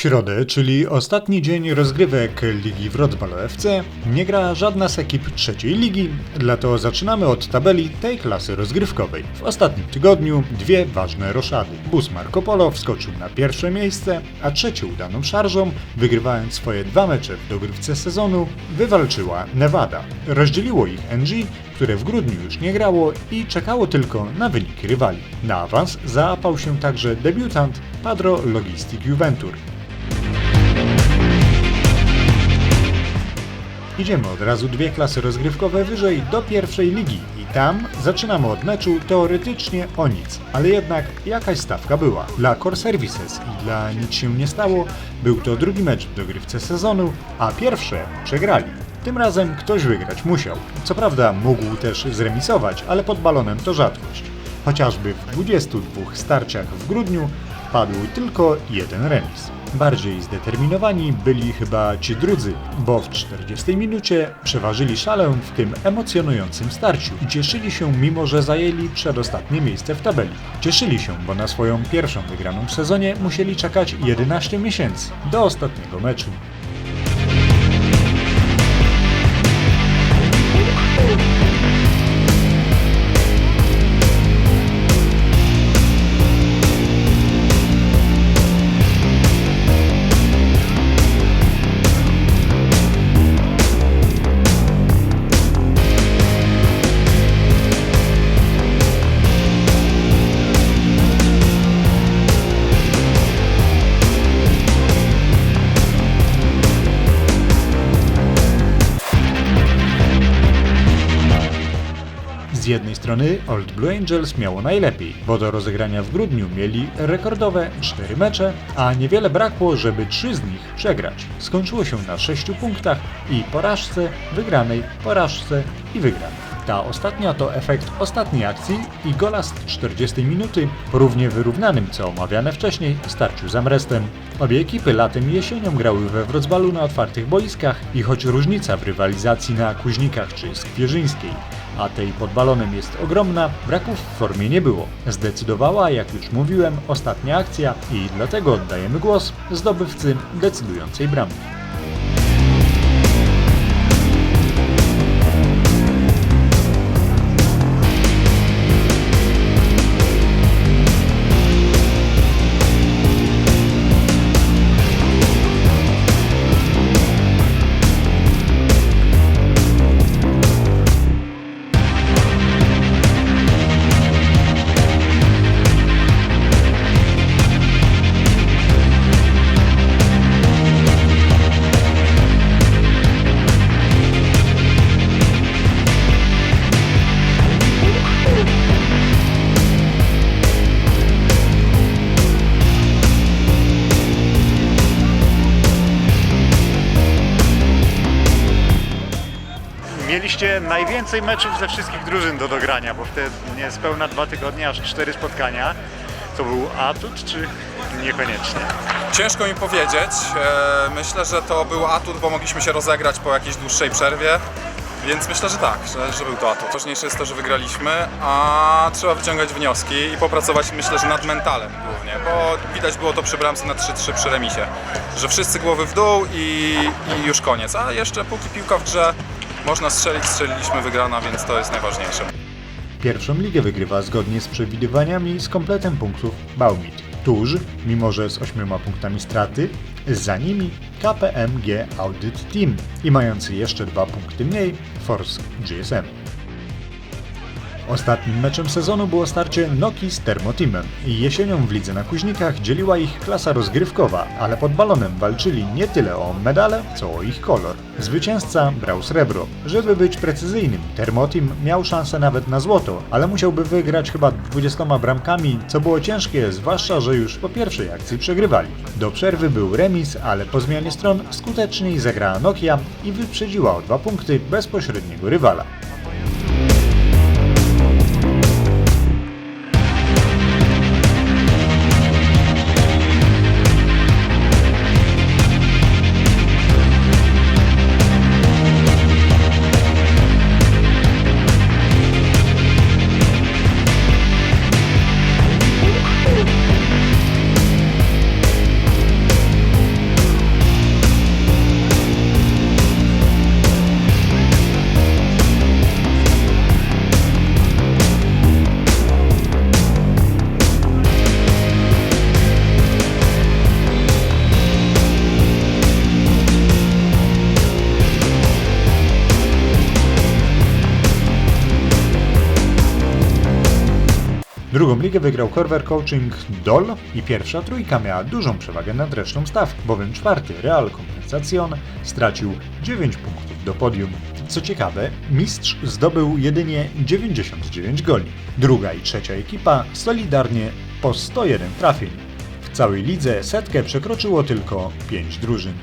środę, czyli ostatni dzień rozgrywek Ligi Wrocław FC, nie gra żadna z ekip trzeciej ligi, dlatego zaczynamy od tabeli tej klasy rozgrywkowej. W ostatnim tygodniu dwie ważne roszady. Bus Marco Polo wskoczył na pierwsze miejsce, a trzecią udaną szarżą, wygrywając swoje dwa mecze w dogrywce sezonu, wywalczyła Nevada. Rozdzieliło ich NG, które w grudniu już nie grało i czekało tylko na wyniki rywali. Na awans zaapał się także debiutant Padro Logistic Juventur. Idziemy od razu dwie klasy rozgrywkowe wyżej do pierwszej ligi i tam zaczynamy od meczu teoretycznie o nic, ale jednak jakaś stawka była. Dla Core Services i dla nic się nie stało był to drugi mecz w dogrywce sezonu, a pierwsze przegrali. Tym razem ktoś wygrać musiał. Co prawda mógł też zremisować, ale pod balonem to rzadkość. Chociażby w 22 starciach w grudniu padł tylko jeden remis. Bardziej zdeterminowani byli chyba ci drudzy, bo w 40 minucie przeważyli szalę w tym emocjonującym starciu i cieszyli się mimo, że zajęli przedostatnie miejsce w tabeli. Cieszyli się, bo na swoją pierwszą wygraną w sezonie musieli czekać 11 miesięcy do ostatniego meczu. Jednej strony Old Blue Angels miało najlepiej, bo do rozegrania w grudniu mieli rekordowe 4 mecze, a niewiele brakło, żeby 3 z nich przegrać. Skończyło się na 6 punktach i porażce, wygranej, porażce i wygranej. Ta ostatnia to efekt ostatniej akcji i gola z 40 minuty równie wyrównanym, co omawiane wcześniej, starciu z Amrestem. Obie ekipy latem i jesienią grały we Wrocławiu na otwartych boiskach i choć różnica w rywalizacji na Kuźnikach czy Skwierzyńskiej, a tej pod balonem jest ogromna, braków w formie nie było. Zdecydowała, jak już mówiłem, ostatnia akcja i dlatego oddajemy głos zdobywcy decydującej bramki. Mieliście najwięcej meczów ze wszystkich drużyn do dogrania, bo wtedy niespełna dwa tygodnie, aż cztery spotkania. To był atut, czy niekoniecznie? Ciężko mi powiedzieć. E, Myślę, że to był atut, bo mogliśmy się rozegrać po jakiejś dłuższej przerwie. Więc myślę, że tak, że, że był to atut. Ważniejsze jest to, że wygraliśmy, a trzeba wyciągać wnioski i popracować myślę, że nad mentalem głównie, bo widać było to przy bramce na 3-3 przy remisie, że wszyscy głowy w dół i, i już koniec. A jeszcze póki piłka w grze, można strzelić, strzeliliśmy wygrana, więc to jest najważniejsze. Pierwszą ligę wygrywa zgodnie z przewidywaniami z kompletem punktów Baumit. Tuż, mimo że z 8 punktami straty, za nimi KPMG Audit Team i mający jeszcze dwa punkty mniej Force GSM. Ostatnim meczem sezonu było starcie Noki z Termoteamem jesienią w lidze na Kuźnikach dzieliła ich klasa rozgrywkowa, ale pod balonem walczyli nie tyle o medale, co o ich kolor. Zwycięzca brał srebro. Żeby być precyzyjnym, Termoteam miał szansę nawet na złoto, ale musiałby wygrać chyba 20 bramkami, co było ciężkie, zwłaszcza, że już po pierwszej akcji przegrywali. Do przerwy był remis, ale po zmianie stron skuteczniej zagrała Nokia i wyprzedziła o dwa punkty bezpośredniego rywala. Drugą ligę wygrał Corver Coaching Dol i pierwsza trójka miała dużą przewagę nad resztą staw, bowiem czwarty Real Compensation stracił 9 punktów do podium. Co ciekawe, mistrz zdobył jedynie 99 goli. Druga i trzecia ekipa solidarnie po 101 trafień. W całej lidze setkę przekroczyło tylko 5 drużyn.